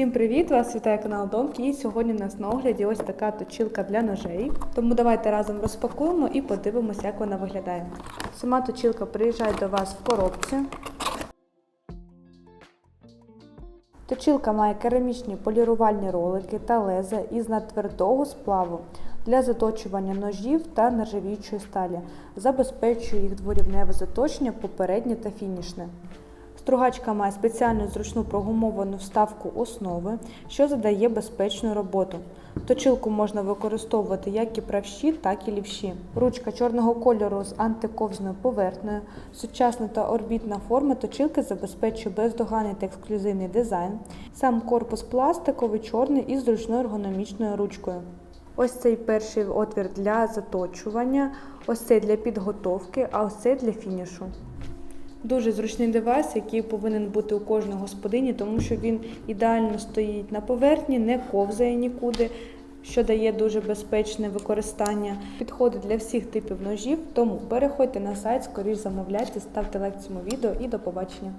Всім привіт! Вас вітає канал Домки. І сьогодні у нас на огляді ось така точилка для ножей. Тому давайте разом розпакуємо і подивимося, як вона виглядає. Сама точилка приїжджає до вас в коробці. Точилка має керамічні полірувальні ролики та леза із надтвердого сплаву для заточування ножів та нержавіючої сталі, забезпечує їх дворівневе заточення попереднє та фінішне. Стругачка має спеціальну зручну прогумовану вставку основи, що задає безпечну роботу. Точилку можна використовувати як і правші, так і лівші. Ручка чорного кольору з антиковзною поверхнею. Сучасна та орбітна форма точилки забезпечує бездоганний та ексклюзивний дизайн. Сам корпус пластиковий, чорний із зручною ергономічною ручкою. Ось цей перший отвір для заточування, ось цей для підготовки, а ось цей для фінішу. Дуже зручний девайс, який повинен бути у кожної господині, тому що він ідеально стоїть на поверхні, не ковзає нікуди, що дає дуже безпечне використання. Підходить для всіх типів ножів, тому переходьте на сайт, скоріш замовляйте, ставте лайк цьому відео і до побачення.